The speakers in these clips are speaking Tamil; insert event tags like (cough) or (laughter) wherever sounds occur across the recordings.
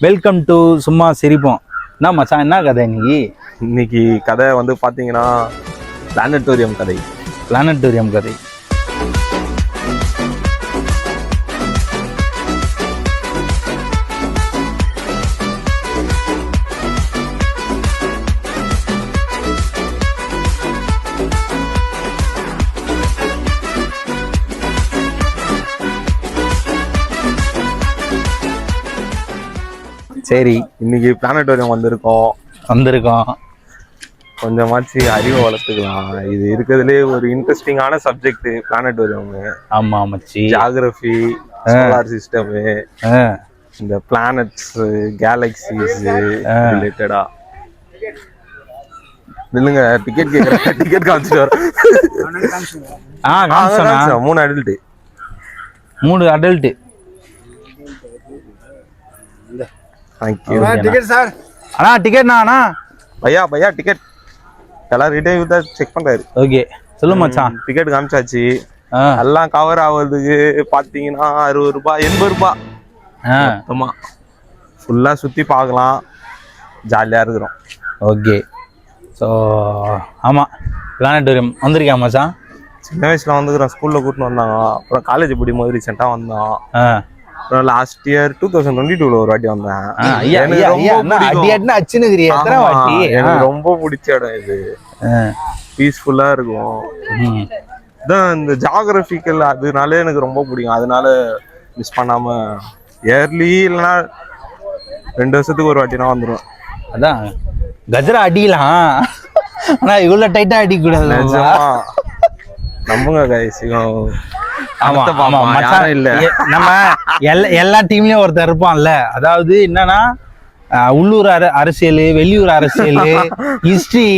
வெல்கம் டு சும்மா சிரிப்போம். என்ன மச்சான் என்ன கதை இன்னைக்கு? இன்னைக்கு கதை வந்து பாத்தீங்கன்னா பிளானட்டோரியம் கதை. பிளானட்டோரியம் கதை. சரி இன்னைக்கு பிளானட்டோரியம் வந்திருக்கோம். வந்திருக்கோம். கொஞ்சமாச்சு அறிவை வளர்த்துக்கலாம். இது இருக்கிறதுலே ஒரு இன்ட்ரெஸ்டிங்கான சப்ஜெக்ட் பிளானட்டோரியம் ஆமா மச்சி ஜியாகிரபி சோலார் சிஸ்டம் இந்த பிளானட்ஸ் கேலக்சிஸ் ரிலேட்டடா இல்லைங்க டிக்கெட் கேட்குறேன் டிக்கெட் காமிச்சிட்டு வரேன். மூணு அடல்ட் மூணு அடல்ட்டு டிக்கெட் சார் அண்ணா டிக்கெட்ண்ணா அண்ணா பையா பையா டிக்கெட் எல்லாரும் தான் செக் பண்றாரு. ஓகே சொல்லு மச்சான். டிக்கெட் காமிச்சாச்சு. எல்லாம் கவர் ஆகுறதுக்கு பாத்தீங்கன்னா அறுபது ரூபாய் எண்பது ரூபாய். ஆ. மொத்தமா. ஃபுல்லா சுத்தி பார்க்கலாம். ஜாலியா இருக்கிறோம். ஓகே ஸோ ஆமாம் பிளானட்டோரியம் வந்திருக்கியா மச்சான்? சின்ன வயசுல வந்துக்கிறோம். ஸ்கூல்ல கூட்டின்னு வந்தாங்க. அப்புறம் காலேஜ் படிக்கும்போது ரீசெண்டா வந்தோம் ஆ. அப்புறம் last year two thousand twenty டூல ஒரு வாட்டி வந்தேன். எனக்கு ரொம்ப பிடிச்ச இடம் இது. பீஸ்ஃபுல்லா இருக்கும். ம். இதான் இந்த ஜாகிரபிக்கல் அதனால எனக்கு ரொம்ப பிடிக்கும். அதனால மிஸ் பண்ணாம இயர்லி இல்லைன்னா ரெண்டு வருஷத்துக்கு ஒரு வாட்டினா வந்துடும் அதான் கஜரா அடிக்கலாம். ஆனா இவ்வளவு டைட்டா அடிக்க கூடாது நம்புங்க கைஸ் நம்ம எல்லா டீம்லயும் ஒருத்தர் இருப்பான்ல அதாவது என்னன்னா உள்ளூர் அர அரசியல் வெளியூர் அரசியல் ஹிஸ்டரி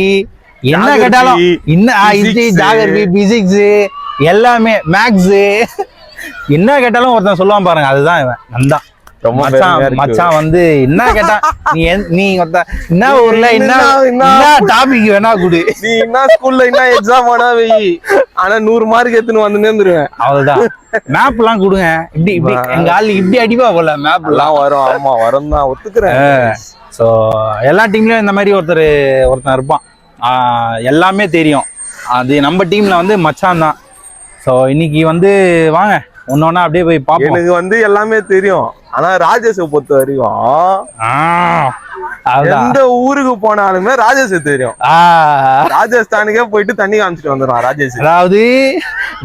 (laughs) என்ன கேட்டாலும் இன்ன ஹிஸ்டரி. ஜாகிரபி பிசிக்ஸ் எல்லாமே மேக்ஸ் (laughs) என்ன கேட்டாலும் ஒருத்தன் சொல்லுவான் பாருங்க அதுதான் இவன் நந்தான் மச்சான் வந்து என்ன கேட்டா நீ நீ என்ன ஊர்ல என்ன டாபிக் வேணா குடு. நீ என்ன ஸ்கூல்ல என்ன எக்ஸாம் ஆனா வை. ஆனா நூறு மார்க் எடுத்துன்னு வந்து நேர்ந்துருவேன். அவ்வளவுதான். மேப் எல்லாம் கொடுங்க. இப்படி இப்படி எங்க ஆளு இப்படி அடிப்பா போல மேப் எல்லாம். வரும். ஆமா வரும் தான். ஒத்துக்கிறேன். ஸோ எல்லா டீம்லயும் இந்த மாதிரி ஒருத்தர் ஒருத்தன் இருப்பான். எல்லாமே தெரியும். அது நம்ம டீம்ல வந்து மச்சான் தான். ஸோ இன்னைக்கு வந்து வாங்க. ஒன்றா அப்படியே போய் பார்ப்போம். எனக்கு வந்து எல்லாமே தெரியும். ஆனா ராஜேஷை பொறுத்த வரைக்கும் எந்த ஊருக்கு போனாலுமே ராஜேஷ் தெரியும். ஆ, ராஜஸ்தானுக்கே போயிட்டு தண்ணி காமிச்சிட்டு வந்துடுவான் ராஜேஷ். அதாவது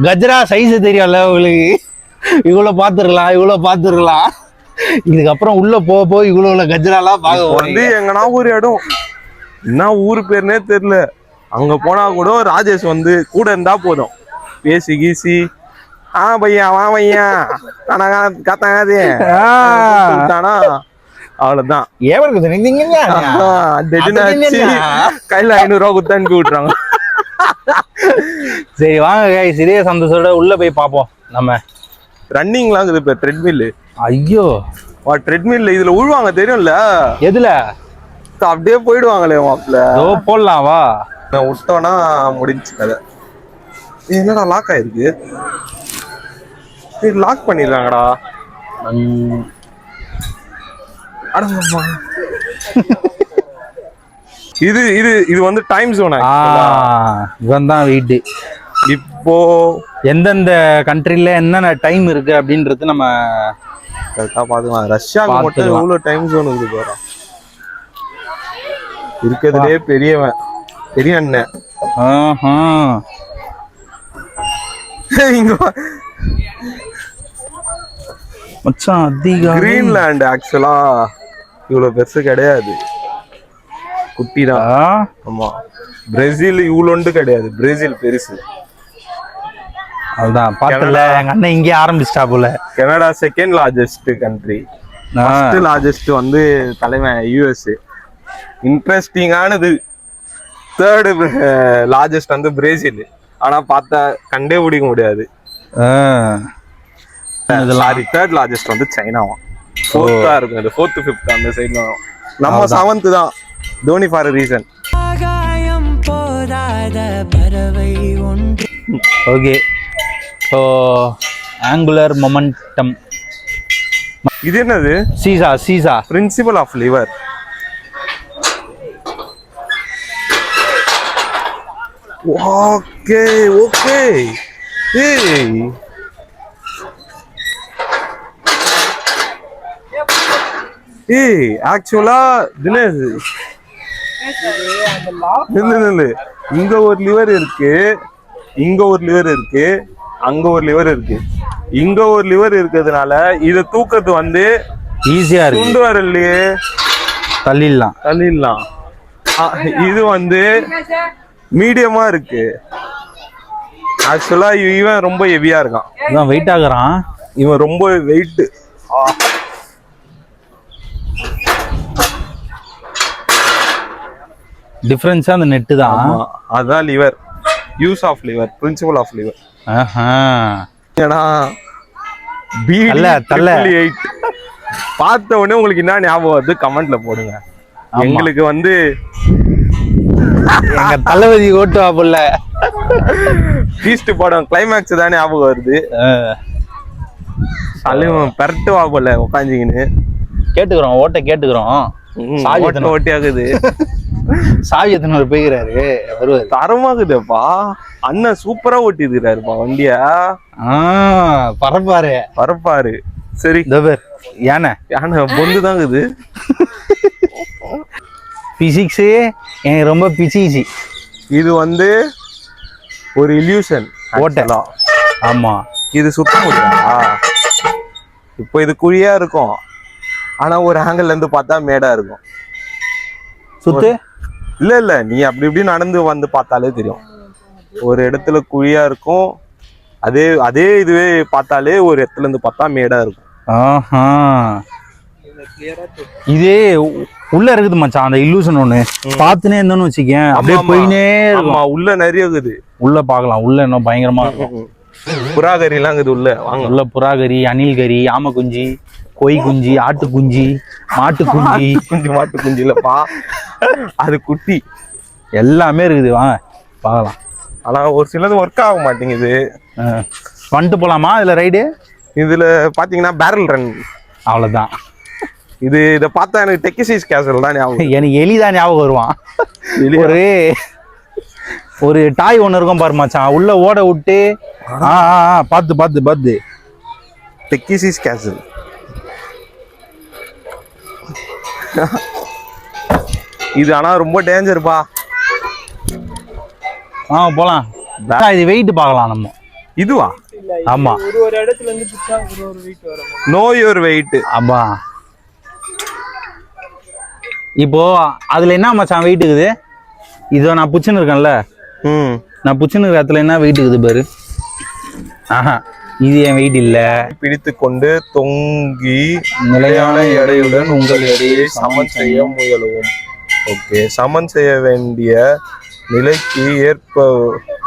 கஜ்ரா சைஸ் தெரியும்ல உங்களுக்கு. இவ்வளோ பார்த்துருக்கலாம் இவ்வளோ பார்த்துருக்கலாம். இதுக்கப்புறம் உள்ள போக போக இவ்வளோ கஜ்ராலாம் இப்போ பார்க்க வந்து வந்து எங்கன்னா ஒரு இடம்? என்ன ஊர் பேருனே தெரியல. அங்க போனா கூட ராஜேஷ் வந்து கூட இருந்தா போதும். பேசி கீசி ஆ பையா வா பையா ஆனா காத்தாங்காது சொல்லிட்டானா? அவ்வளவுதான்? கையில ஐநூறு ரூபா கொடுத்து அனுப்பி விட்டுறாங்க. சரி வாங்க இதே சந்தோஷத்தோட உள்ள போய் பார்ப்போம். நம்ம ரன்னிங்லாம் இருக்குது இப்ப ட்ரெட்மில் ஐயோ. வா ட்ரெட்மில் இதுல உழுவாங்க தெரியும்ல? எதுல? அப்படியே போயிடுவாங்களே மாப்பிள்ள ஓ போடலாம் வா. விட்டோம்னா முடிஞ்சு கதை. என்னடா லாக் ஆயிருக்கு? லாக் பண்ணிடுறாங்கடா அடங்கம்மா. இது இது இது வந்து டைம் ஜோன் இவன் தான் வீட்டு இப்போ எந்தெந்த கண்ட்ரில என்னென்ன டைம் இருக்கு அப்படின்றது நம்ம கரெக்டா பாத்துக்கலாம் ரஷ்யாவுக்கு மட்டும். எவ்வளவு டைம் ஜோன் இருக்குது பாரு இருக்கிறதுலே பெரியவன் பெரிய அண்ணன் ஆஹா. இங்க. மச்சான் அதிகம் கிரீன்லாந்து ஆக்சுவலா இவ்வளவு பெருசு கிடையாது. குட்டி தான் ஆமா. பிரேசில் இவ்வளோண்டு கிடையாது. பிரேசில் பெருசு. அதுதான் பாத்துல எங்க அண்ணன் இங்கே ஆரம்பிச்சிட்டா போல. Canada second largest country first largest வந்து தலைவன் யூஎஸ் இன்ட்ரெஸ்டிங்கானது தேர்டு லார்ஜஸ்ட் வந்து பிரேசில் ஆனா பார்த்தா கண்டே பிடிக்க முடியாது. சாரி தேர்ட் லார்ஜஸ்ட் வந்து சைனாவா ஃபோர்த்தா இருக்கும் இது ஃபோர்த்து ஃபிஃப்த் அந்த சைட்ல வரும் நம்ம செவன்த் தான். Dhoni for reason okay. So angular momentum இது என்னது? Seesaw seesaw principle of lever okay okay ஏய் ஏய் ஆக்சுவலா தினேஷ். நில்லு நில்லு. இங்க ஒரு லிவர் இருக்கு. இங்க ஒரு லிவர் இருக்கு. அங்க ஒரு லிவர் இருக்கு. இங்க ஒரு லிவர் இருக்கிறதுனால இத தூக்கிறது வந்து ஈஸியா இருக்கு. துண்டு வரலையே. தள்ளிடலாம். தள்ளிடலாம். இது வந்து மீடியமா இருக்கு. ஆக்சுவலா இவன் ரொம்ப ஹெவியா இருக்கான். இதான் வெயிட் ஆகுறான். இவன் ரொம்ப வெயிட் டிஃப்ரென்ஸா அந்த நெட்டு தான். அதான் lever use of lever principle of lever. ஏன்னா தள்ள, தள்ள. எயிட் பார்த்த உடனே உங்களுக்கு என்ன ஞாபகம் வருது? கமெண்ட்ல போடுங்க. எங்களுக்கு வந்து எங்க தளபதி ஓட்டுவா புள்ள பீஸ்ட் படம் கிளைமேக்ஸ் தான் ஞாபகம் வருது. தலைவன் பெரட்டுவா போல உட்காந்துக்கின்னு கேட்டுக்கிறோம் ஓட்ட கேட்டுக்கிறோம். ஓட்ட ஓட்டி ஆகுது. (laughs) சாவி எத்தனை போய்கிறாரு வருவாரு. தரமாகுதுப்பா. அண்ணன் சூப்பரா ஓட்டி இருக்கிறாருப்பா வண்டிய. ஆ பரப்பாரு. பரப்பாரு. சரி. இந்த பேர். யானை. யானை பொந்து இருக்குது பிசிக்ஸு எனக்கு ரொம்ப பிசிசி இது வந்து ஒரு இல்யூஷன் ஓட்டை. ஆமா. இது சுத்த முடியாதா இப்போ இது குழியா இருக்கும். ஆனா ஒரு ஆங்கிள் இருந்து பார்த்தா மேடா இருக்கும். சுத்து? இல்ல இல்ல. நீ அப்படி இப்படி நடந்து வந்து பார்த்தாலே தெரியும். ஒரு இடத்துல குழியா இருக்கும். அதே அதே இதுவே பார்த்தாலே ஒரு இடத்துல இருந்து பார்த்தா மேடா இருக்கும். ஆஹா. இதே உள்ள இருக்குது மச்சான் அந்த இல்லூஷன் ஒண்ணு. பார்த்துனே இருந்தோன்னு வச்சுக்கேன். அப்படியே. போயினே இருக்கும். உள்ள நிறைய இருக்குது. உள்ள பார்க்கலாம். உள்ள இன்னும் பயங்கரமா இருக்கும். புறாகரி எல்லாம் இருக்குது உள்ள. வாங்க. உள்ள புறாகரி அணில் கறி ஆமை குஞ்சு கொய் குஞ்சு ஆட்டு குஞ்சு மாட்டு குஞ்சு. குஞ்சு மாட்டு குஞ்சு இல்லப்பா. அது குட்டி. எல்லாமே இருக்குது. வாங்க பார்க்கலாம். ஆனா ஒரு சிலது ஒர்க் ஆக மாட்டேங்குது. வந்துட்டு போலாமா இதுல ரைடு இதுல பாத்தீங்கன்னா பேரல் ரன் அவ்வளவுதான். இது இத பார்த்தா எனக்கு டெக்கிசிஸ் கேசல் தான் ஞாபகம் எனக்கு எலிதான் ஞாபகம் வருவான்? ஒரு ஒரு டாய் ஒண்ணு இருக்கும் பாரு மச்சான். உள்ள ஓட விட்டு ஆ, பார்த்து பார்த்து பார்த்து. டெக்கிசிஸ் கேசல் இது ஆனா ரொம்ப டேஞ்சர்ப்பா ஆ அதான் இது வெயிட் பார்க்கலாம் நம்ம. இதுவா? ஆமா. நோ யுவர் வெயிட் ஆமா. இப்போ அதுல என்ன மச்சான் வெயிட் இருக்குது? இதோ நான் புச்சுன்னு இருக்கேன்ல. ம். நான் புச்சுன்னு இருக்கிற இடத்துல என்ன வெயிட் இருக்குது பாரு. ஆஹா. இது என் வெயிட் இல்ல. பிடித்து கொண்டு தொங்கி நிலையான எடையுடன் உங்கள் எடையை சமன் செய்ய முயலவும். ஓகே சமன் செய்ய வேண்டிய நிலைக்கு ஏற்ப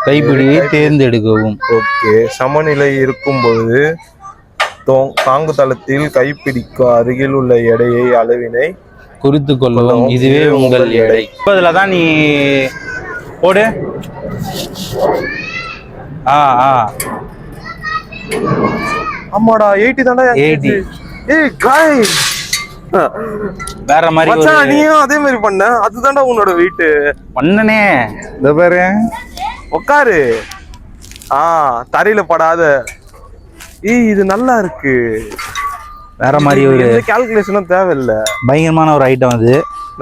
கைப்பிடியை தேர்ந்தெடுக்கவும். ஓகே சமநிலை இருக்கும் பொழுது தாங்கு தளத்தில் கைப்பிடிக்க அருகில் உள்ள எடையை அளவினை குறித்து கொள்ளவும். இதுவே உங்கள் எடை. இப்போ இதுல தான் நீ போடு. ஆ ஆ. ஆமாடா எயிட்டி தானே 80. ஏய் காய் வேற மாதிரி ஒரு மச்சான் நீயும் அதே மாதிரி பண்ண. அதுதான்டா உன்னோட வெயிட் பண்ணனே. இந்த பாரு. உட்காரு ஆ தரையில படாத. ஏய் இது நல்லா இருக்கு. வேற மாதிரி ஒரு கால்குலேஷனும் தேவையில்ல. பயங்கரமான ஒரு ஐட்டம் அது.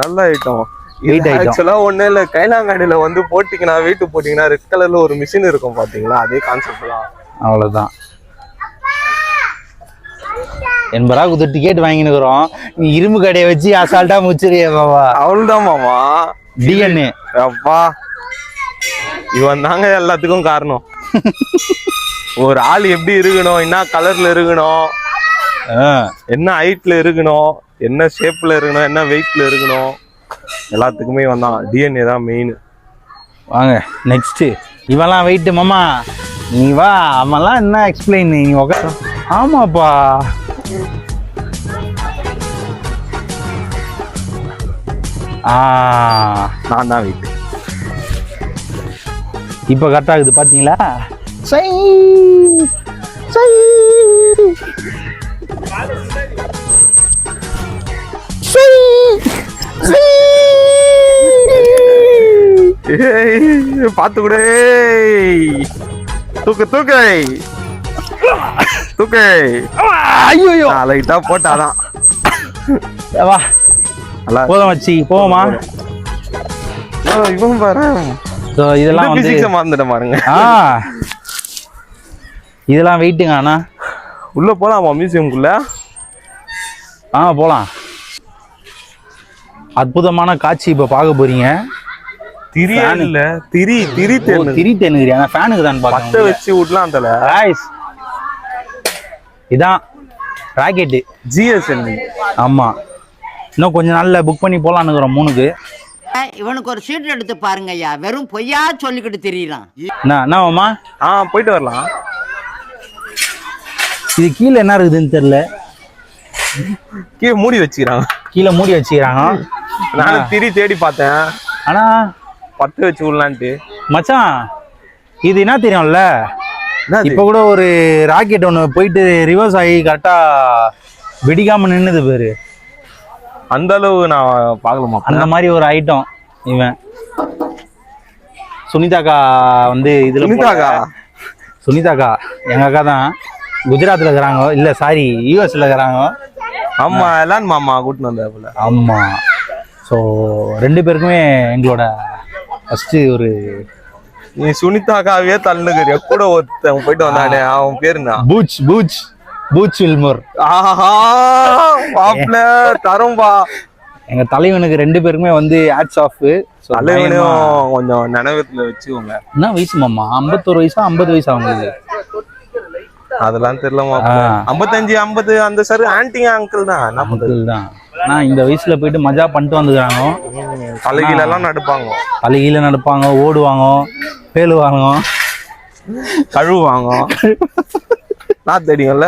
நல்ல ஐட்டம். ஆக்சுவலா ஒண்ணு இல்ல. கைலாங்காடியில வந்து போட்டீங்கன்னா வெயிட் போட்டீங்கன்னா ரெட் கலர்ல ஒரு மிஷின் இருக்கும் பாத்தீங்களா? அதே கான்செப்ட் தான் அவ்வளவுதான். எண்பது ரூபா கொடுத்து டிக்கெட் வாங்கினுக்குறோம். நீ இரும்பு கடையை வச்சு அசால்ட்டா முச்சிரியே பாபா அவள்தான் மாமா. டிஎன்ஏ அப்பா. இவன் தாங்க எல்லாத்துக்கும் காரணம். ஒரு ஆள் எப்படி இருக்கணும் என்ன கலர்ல இருக்கணும் என்ன ஹைட்ல இருக்கணும் என்ன ஷேப்ல இருக்கணும் என்ன வெயிட்ல இருக்கணும். எல்லாத்துக்குமே வந்தான் டிஎன்ஏ தான் மெயின் வாங்க நெக்ஸ்ட் இவெல்லாம் வெயிட் மாமா. நீ வா அவன்லாம் என்ன எக்ஸ்பிளைன் நீ உட்கார ஆமாப்பா. நான் தான் வீட்டு. இப்போ கரெக்டாகுது பார்த்தீங்களா சை. சை. பார்த்து கூட. தூக்கு தூக்கை. தூக்கு. ஐயோ லைட்டா போட்டாதான். வா. நல்லா. போதும் வச்சு போவோமா? இவன் பாரு. இதெல்லாம் வந்து மறந்துட்ட பாருங்க. இதெல்லாம் வெயிட்டுங்க அண்ணா. உள்ள போலாமா மியூசியம்குள்ள ஆ போலாம். அற்புதமான காட்சி இப்ப பார்க்க போறீங்க. திரி. இல்ல. திரி திரி ஓ, தென்னு திரி தென்னுக்கிறியா நான் ஃபேனுக்கு தான் பத்த வச்சு விடலாம் தல இதான் ராக்கெட்டு ஜிஎஸ்என் ஆமா. இன்னும் கொஞ்ச நாள்ல புக் பண்ணி போலான்னு இருக்கிறோம் மூணுக்கு இவனுக்கு ஒரு சீட் எடுத்து பாருங்க ஐயா. வெறும் பொய்யா சொல்லிக்கிட்டு தெரியலாம் என்ன என்னவாம்மா ஆ போயிட்டு வரலாம். இது கீழே என்ன இருக்குதுன்னு தெரியல. கீழே மூடி வச்சுக்கிறாங்க கீழே மூடி வச்சுக்கிறாங்க நானும் திரி தேடி பார்த்தேன். ஆனா பத்த வச்சு விடலான்ட்டு மச்சான் இது என்ன தெரியும்ல? இப்ப கூட ஒரு ராக்கெட் ஒன்று போயிட்டு ரிவர்ஸ் ஆகி கரெக்டா வெடிக்காம நின்னுது பேரு. அந்த அளவு நான் பார்க்கலாமா அந்த மாதிரி ஒரு ஐட்டம் இவன். சுனிதாக்கா வந்து இதுல சுனிதாக்கா? சுனிதாக்கா எங்க அக்கா தான் குஜராத்ல இருக்கிறாங்க. இல்ல சாரி யூஎஸ்ல இருக்கிறாங்க. ஆமா எல்லாம் மாமா கூட்டின்னு வந்த போல. ஆமா. ஸோ ரெண்டு பேருக்குமே எங்களோட ஃபர்ஸ்ட் ஒரு நீ சுனிதாக்காவே தள்ளுக்கிறிய கூட ஒருத்தன் போயிட்டு வந்தானே அவன் பேரு பூச் பூச் பூச் வில்மோர் ஆஹா மாப்ள தரும்பா. எங்க தலைவனுக்கு ரெண்டு பேருக்குமே வந்து ஆட்ஸ் ஆஃப் தலைவனையும் கொஞ்சம் நினைவத்துல வச்சுக்கோங்க. என்ன வயசு மாமா? ஐம்பத்தோரு வயசா ஐம்பது வயசா அவங்களுக்கு அதெல்லாம் தெரியல மாப்ள ஆ. ஐம்பத்தஞ்சு ஐம்பது அந்த சார் ஆன்டிங்க அங்கிள் தான் அங்கிள் தான். நான் இந்த வயசுல போயிட்டு மஜா பண்ணிட்டு வந்துக்கிறாங்க. தலைகீழ எல்லாம் நடுப்பாங்க. தலைகீழ நடப்பாங்க ஓடுவாங்க பேலுவாங்க. கழுவுவாங்க. நான் தெரியும்ல.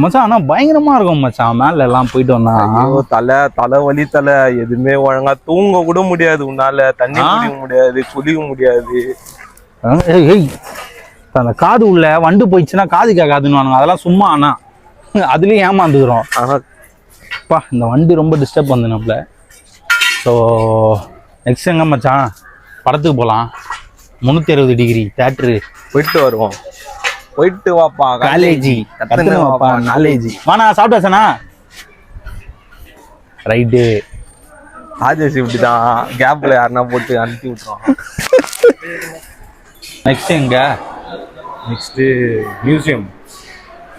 மச்சான் ஆனா பயங்கரமா இருக்கும் மச்சான். மேல எல்லாம் போயிட்டு வந்தா. ஐயோ தலை தலை வலி தலை. எதுவுமே ஒழுங்கா தூங்க கூட முடியாது உன்னால. தண்ணி. குடிக்க முடியாது குளிக்க முடியாது. ஏய். அந்த காது உள்ள வண்டு போயிடுச்சுன்னா காது கேட்காதுன்னு அதெல்லாம் சும்மா ஆனா. அதுலயும் ஏமாந்துக்கிறோம். அப்பா இந்த வண்டி ரொம்ப டிஸ்டர்ப் வந்து நம்மள ஸோ நெக்ஸ்ட் எங்க மச்சான்? படத்துக்கு போகலாம் முந்நூற்றி அறுபது டிகிரி தேட்ரு போயிட்டு வருவோம். போயிட்டு வாப்பா காலேஜி வாப்பா நாலேஜி வாண்ணா சாப்பிட்டாச்சண்ணா ரைட்டு ராஜேஷ் இப்படிதான் கேப்ல யாருன்னா போட்டு அனுப்பி விட்டுருவான். நெக்ஸ்ட் எங்க? நெக்ஸ்ட் மியூசியம்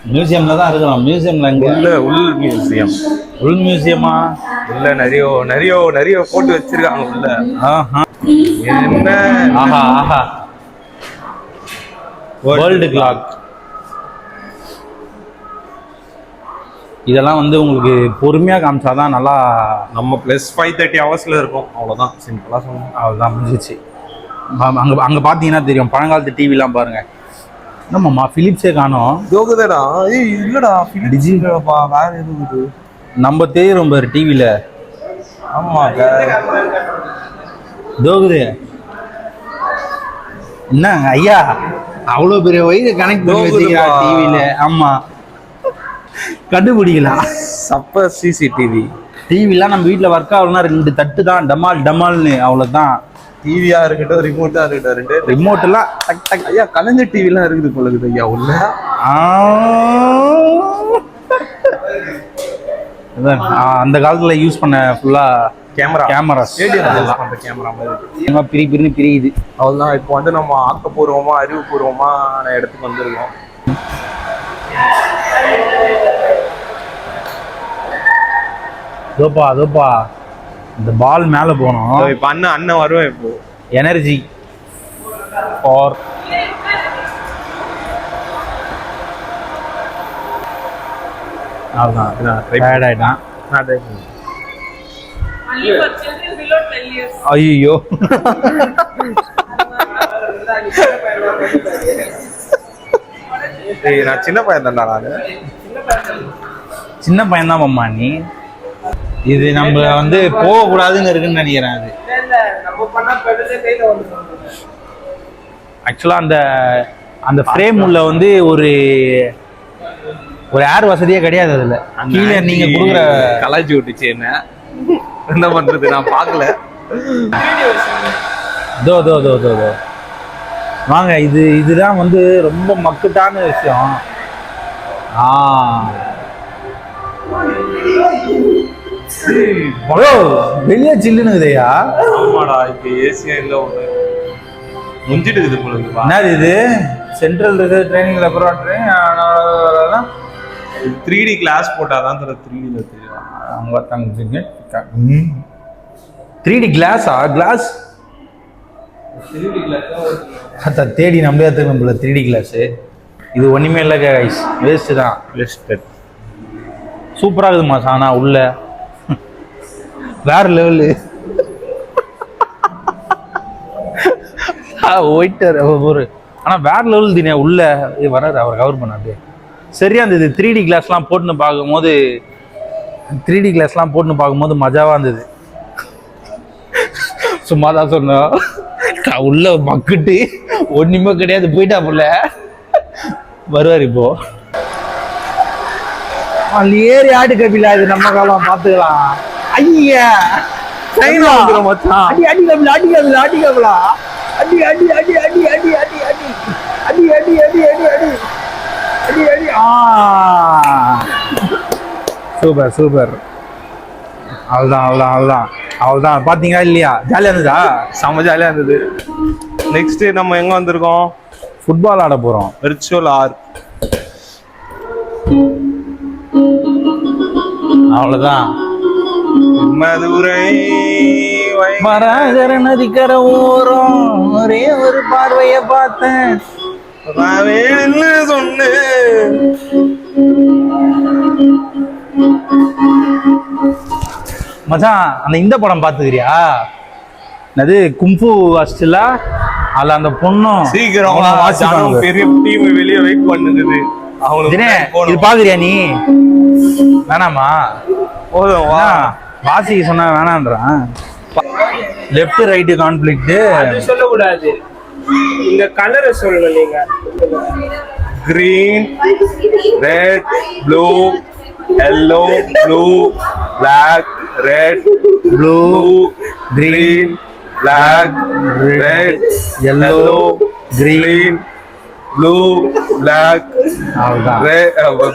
மியூசியம்ல தான் இருக்கிறோம் மியூசியம்ல எங்க உள்ள உள் மியூசியம் உள் மியூசியமா உள்ள நிறைய நிறைய நிறைய போட்டு வச்சிருக்காங்க உள்ள. ஆஹா. என்ன? ஆஹா ஆஹா. வேர்ல்டு கிளாக் இதெல்லாம் வந்து உங்களுக்கு பொறுமையா காமிச்சாதான் நல்லா நம்ம பிளஸ் ஃபைவ் தேர்ட்டி ஹவர்ஸ்ல இருக்கோம். அவ்வளவுதான். சிம்பிளா சொன்னோம் அவ்வளோதான் முடிஞ்சிச்சு. அங்க அங்க பார்த்தீங்கன்னா தெரியும். பழங்காலத்து டிவிலாம் பாருங்க. என்னம்மாம்மா ஃபிலிப்ஸே காணோம். ஜோகுதடா? ஏய் இல்லடா டிஜிட்டல்ப்பா வேற எதுவும் நம்ம தெரியும் பாரு டிவியில் ஆமா தோகுது என்ன ஐயா? அவ்வளோ பெரிய வயிறு கனெக்ட் பண்ணி தோகுதுப்பா. வச்சுக்கிறா டிவியில் ஆமா. கண்டுபிடிக்கலாம் சப்ப சிசிடிவி டிவிலாம் நம்ம வீட்டில் ஒர்க் ஆகலன்னா ரெண்டு தட்டு தான். டமால் டமால்னு அவ்வளோதான் டிவியா இருக்கட்டும் ரிமோட்டா இருக்கட்டும் ரெண்டு ரிமோட் எல்லாம் டக் டக் ஐயா கலைஞர் டிவிலாம் இருக்குது போல இருக்குது ஐயா உள்ள. அந்த காலத்துல யூஸ் பண்ண ஃபுல்லா கேமரா கேமராஸ் பண்ற கேமரா மாதிரி. பிரி பிரின்னு பிரியுது. அவ்வளவுதான். இப்போ வந்து நம்ம ஆக்கப்பூர்வமா அறிவுபூர்வமான இடத்துக்கு வந்திருக்கோம். அதோப்பா அதோப்பா இந்த பால் மேல போனோம் இப்ப அண்ணன் அண்ணன் வருவேன் இப்போ. எனர்ஜி ஃபார் அவ்வளோதான் நான் try டயர்ட் ஆயிட்டான். நான் try பண்றேன். Only for children below 12 years. ஐயோ நான் சின்ன பையன் தான்டா நானு. சின்ன பையன் தான் மாமா நீ. இது நம்ம வந்து போகக்கூடாதுன்னு இருக்குன்னு நினைக்கிறேன் அது. ஆக்சுவலாக அந்த அந்த ஃப்ரேம் உள்ள வந்து ஒரு ஒரு ஏர் வசதியே கிடையாது அதுல. கீழே நீங்க கொடுக்குற கலாய்ச்சி விட்டுச்சு என்ன? என்ன பண்றது? நான் பார்க்கல. இதோ இதோ இதோ இதோ இதோ வாங்க இது இதுதான் வந்து ரொம்ப மக்குட்டான விஷயம். ஆ. வெளியே சில்லுன்னு இருக்குதையா ஆமாடா இப்ப ஏசியா இல்ல ஒண்ணு முஞ்சிட்டு இருக்குப்பா என்னது இது? Central reserve training laboratory three D class போட்டாதான் தர த்ரீ டில தெரியும். த்ரீ டி கிளாஸா கிளாஸ் அத தேடி நம்மளே எடுத்துக்கணும் போல த்ரீ டி கிளாஸு இது ஒன்றுமே இல்லை கைஸ் வேஸ்ட்டு தான். வெஸ்டட் சூப்பராக இருக்குதுமா சானா உள்ள. வேற லெவலு. ஒயிட்டர் ஒரு ஆனால் வேற லெவல் தினே உள்ள வராரு அவர் கவர் பண்ணாரு சரியா இருந்தது த்ரீ டி கிளாஸ்லாம் போட்டுன்னு பார்க்கும்போது த்ரீ டி கிளாஸ்லாம் போட்டுன்னு பார்க்கும்போது மஜாவாக இருந்தது. சும்மா தான் சொன்னோம் உள்ள மக்குட்டு ஒன்றுமே கிடையாது போயிட்டா போல. வருவார் இப்போ. ஏறி ஆட்டு கப்பில இது நம்ம காலம் பார்த்துக்கலாம். ஐய. வந்துரும் மச்சான். அடி அடி கபில அடி கபில அடி கபில. அடி அடி அடி அடி அடி அடி அடி. அடி அடி அடி அடி அடி. அடி அடி. ஆ. Super super. அவ்வளோதான் அவ்வளோதான் அவ்வளோதான் அவ்வளோதான் பார்த்தீங்களா இல்லையா? ஜாலியாக இருந்ததா? செம்ம ஜாலியா இருந்தது. நெக்ஸ்ட் நம்ம எங்க வந்திருக்கோம்? ஃபுட்பால் ஆட போகிறோம் விர்ச்சுவல் ஆர் அவ்வளோதான் மதுரை வை- மராகர நதிக்கரை ஓரம் ஒரே ஒரு பார்வைய பார்த்தேன். நான் வேணும்னு சொன்னேன் மச்சான் அந்த இந்த படம் பார்த்துக்கிறியா? அது கும்பு ஹாஸ்டல்ல அதுல அந்த பொண்ணும் சீக்கிரம் பெரிய டீம் வெளிய வெயிட் பண்ணுது. அவங்களுக்கு இது. பாக்குறியா நீ? வேணாமா? போதும் வா. வாசிக்கு சொன்னா வேணான்றான். லெஃப்ட் ரைட்டு கான்ஃப்ளிக்ட் சொல்லக்கூடாது. இந்த கலரை சொல்லுங்க நீங்க. Green red blue yellow blue black red blue green black red yellow green blue black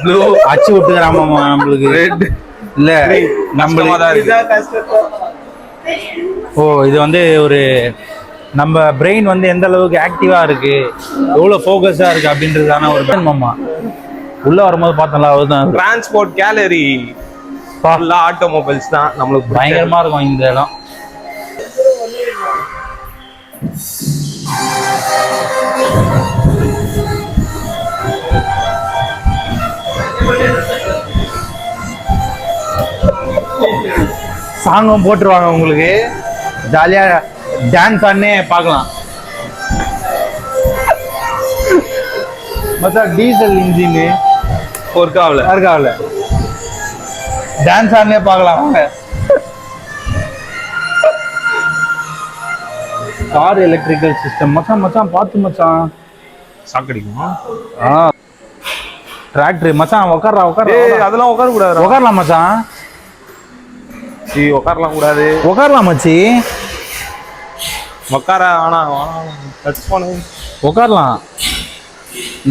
blue அச்சு விட்டுக்கிறாமா நம்மளுக்கு. ரெட் இல்ல நம்மளுக்கு ஓ இது வந்து ஒரு நம்ம பிரெயின் வந்து எந்த அளவுக்கு ஆக்டிவா இருக்கு எவ்வளவு ஃபோக்கஸா இருக்கு அப்படின்றதான ஒரு மாமா. உள்ள வரும்போது பார்த்தோம்ல அதுதான் transport gallery ஃபுல்லா ஆட்டோமொபைல்ஸ் தான் நம்மளுக்கு. பயங்கரமா இருக்கும் இந்த இடம். சாங்கும் போட்டுருவாங்க உங்களுக்கு. ஜாலியா டான்ஸ் ஆடனே பார்க்கலாம். மொத்தம் டீசல் இன்ஜின் பொற்காவல யாருக்காவில் டான்ஸ் ஆடனே பார்க்கலாம் வாங்க. கார் எலக்ட்ரிக்கல் சிஸ்டம் மச்சான் மச்சான் பார்த்து மச்சான். சாக்கடிக்குமா ஆ. டிராக்டர் மச்சான் உட்கார்றா ஏய் அதெல்லாம் உட்கார கூடாது உட்காரலாம் மச்சான். சி உட்காரலாம் கூடாது. உட்காரலாம் மச்சி. உட்கார ஆனா டச் பண்ணு. உட்காரலாம்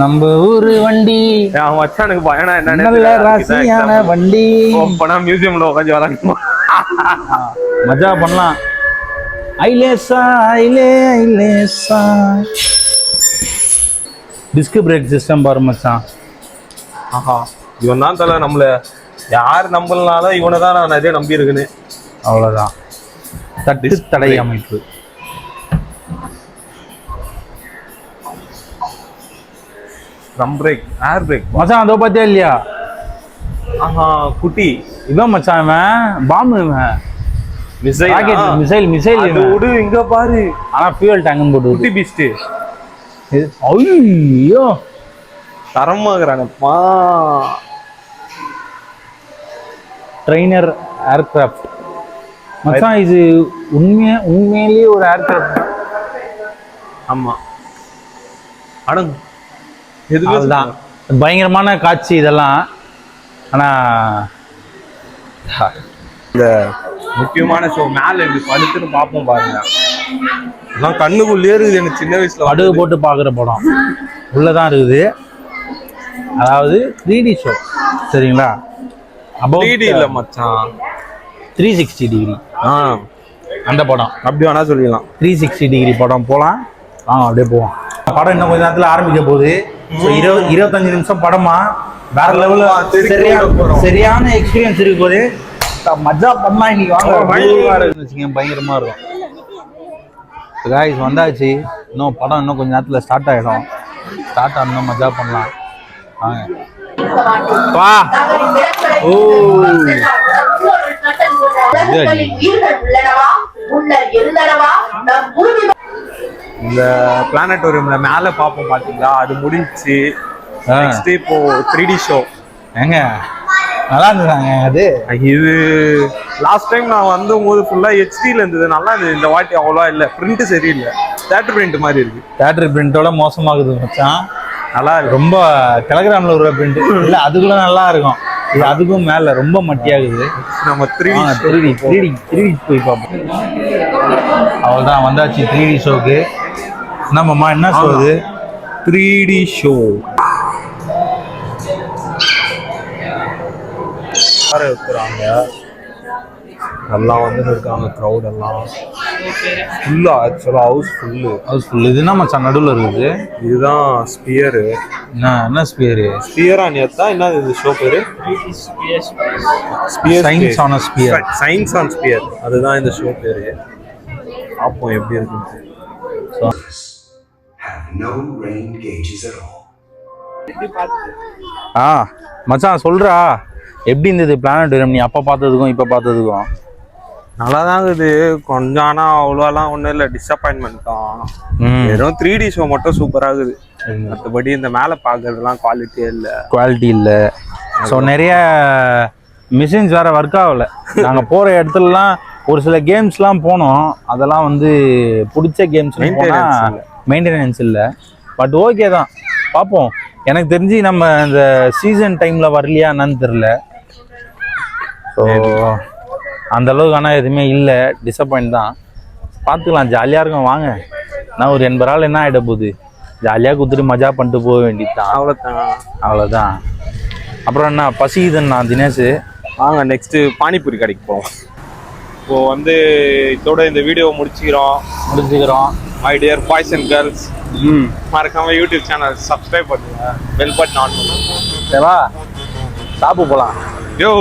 நம்ம ஊரு வண்டி. அவன் மச்சானுக்கு பயனா இதான் வண்டி. அப்பனா மியூசியம்ல உட்காந்து விளாடுமா மஜா பண்ணலாம். ஐலேசா ஐலே ஐலேசா டிஸ்க் பிரேக் சிஸ்டம் பாரு மச்சான். ஆஹா. இவன் தான் தல நம்மள யார் நம்பலனாலும் இவனை தான் நான் நிறைய நம்பி இருக்குன்னு அவ்வளவுதான் தட்டு தடை. அமைப்பு. ரம் பிரேக் ஏர் பிரேக் மச்சான் அதோ பார்த்தியா இல்லையா? ஆஹா குட்டி. இவன் மச்சான் இவன்? பாம்பு இவன். மிசைல்? ராக்கெட் மிசைல் மிசைல் அது விடு இங்க பாரு. ஆனா ஃபியூல் டேங்க் போட்டு குட்டி பீஸ்ட் ஐயோ. தரமாகறானப்பா ட்ரெயினர் ஏர்கிராஃப்ட் மச்சான் இது உண்மையா உண்மையிலேயே ஒரு ஏர்கிராஃப்ட் ஆமா. அடங்கு எதுக்கு அதுதான் பயங்கரமான காட்சி இதெல்லாம். ஆனா இந்த முக்கியமான ஷோ மேல இப்படி படுத்துன்னு பார்ப்போம் பாருங்க. எல்லாம் கண்ணுக்குள்ளேயே இருக்குது எனக்கு சின்ன வயசுல படகு போட்டு பார்க்குற படம். உள்ளதான் இருக்குது. அதாவது த்ரீ டி ஷோ சரிங்களா? த்ரீடி இல்ல மச்சான். த்ரீ சிக்ஸ்டி டிகிரி ஆ. அந்த படம். அப்படி வேணா சொல்லிடலாம். த்ரீ சிக்ஸ்டி டிகிரி படம். போகலாம் ஆ அப்படியே போவோம். படம் இன்னும் கொஞ்ச நேரத்தில் ஆரம்பிக்க போகுது. ஸோ இருபது இருபத்தஞ்சு நிமிஷம் படமா? வேற லெவலில் சரியான. சரியான எக்ஸ்பீரியன்ஸ் இருக்கு போது மஜா பண்ணா இன்னைக்கு வாங்க. ஆமா, பயங்கரமா இருக்குன்னு வச்சுக்கோங்க, பயங்கரமா இருக்கும். காய்ஸ் வந்தாச்சு. இன்னும் படம் இன்னும் கொஞ்ச நேரத்தில் ஸ்டார்ட் ஆகிடும் ஸ்டார்ட் ஆகணும் மஜா பண்ணலாம். வாங்க. வா. ஓ இந்த பிளானட்டோரியம்ல மேல பாப்போம் பாத்தீங்களா? அது முடிஞ்சுச்சு ஆ. நெக்ஸ்ட் இப்போ த்ரீ டி ஷோ ஏங்க நல்லா இருந்ததாங்க அது. இது லாஸ்ட் டைம் நான் வந்தபோது ஃபுல்லா ஹெச்டில இருந்தது. நல்லா இருந்தது. இந்த வாட்டி அவ்வளோவா இல்ல. பிரிண்ட் சரியில்லை. தேட்டர் பிரிண்ட் மாதிரி இருக்கு. தேட்டர் பிரிண்டோட மோசமாகுது மச்சான். நல்லா ரொம்ப டெலகிராம்ல ஒரு பிரிண்ட் இல்ல அது கூட நல்லா இருக்கும். இது அதுக்கும் மேல ரொம்ப மட்டியாகுது. நம்ம three three D three D three D போய் பார்ப்போம். அவ்வளோதான் வந்தாச்சு த்ரீ டி ஷோக்கு என்னம்மா என்ன ஷோ இது த்ரீ டி ஷோ இருக்கிறாங்க எல்லாம் வந்து இருக்காங்க க்ரௌட் எல்லாம். ஃபுல்லா ஆக்சுவலா ஹவுஸ் ஃபுல்லு ஹவுஸ் ஃபுல் இது என்ன மச்சான் நடுவில் இருக்குது? இதுதான் ஸ்பியரு என்ன என்ன ஸ்பியரு ஸ்பியரா நேத்தா என்ன இது ஷோ பேரு? Sphere science on sphere science on sphere அதுதான் இந்த ஷோ பேரு. பார்ப்போம் எப்படி இருக்குன்னு. ஆ மச்சான் சொல்றா. எப்படி இருந்தது பிளானட்டோரியம் நீ அப்போ பார்த்ததுக்கும் இப்போ பார்த்ததுக்கும்? நல்லா தான் இருக்குது கொஞ்சம் ஆனால் அவ்வளோலாம் ஒன்றும் இல்லை. டிசப்பாயின்மெண்ட் தான். வெறும் த்ரீ டி ஷோ மட்டும் சூப்பராக இருக்குது. மற்றபடி இந்த மேலே பார்க்கறதுலாம் குவாலிட்டியே இல்லை. குவாலிட்டி இல்லை. ஸோ நிறைய மிஷின்ஸ் வேற ஒர்க் ஆகலை. நாங்கள் போகிற இடத்துலலாம் ஒரு சில கேம்ஸ்லாம் போனோம். அதெல்லாம் வந்து பிடிச்ச கேம்ஸ். மெயின்டெனன்ஸ் இல்லை. பட் ஓகே தான். பார்ப்போம் எனக்கு தெரிஞ்சு நம்ம இந்த சீசன் டைமில் வரலையா என்னன்னு தெரில ஸோ அந்த அளவுக்கு ஆனால் எதுவுமே இல்லை. டிசப்பாயிண்ட் தான். பார்த்துக்கலாம் ஜாலியாக இருக்கும் வாங்க. நான் ஒரு எண்பது நாள் என்ன ஆகிட போகுது? ஜாலியாக குத்துட்டு மஜா பண்ணிட்டு போக வேண்டியது தான் அவ்வளோதான் அவ்வளோதான் அப்புறம் என்ன பசிக்குதுண்ணா தினேஷ்? வாங்க நெக்ஸ்ட்டு பானிபூரி கடைக்கு போவோம் இப்போ வந்து இதோட இந்த வீடியோ முடிச்சுக்கிறோம். முடிச்சுக்கிறோம். My dear boys and girls மறக்காம யூடியூப் சேனல் சப்ஸ்கிரைப் பண்ணுங்க. பெல் பட்டன் ஆன் பண்ணுங்க. சரிவா சாப்பிட்டு போகலாம் யோ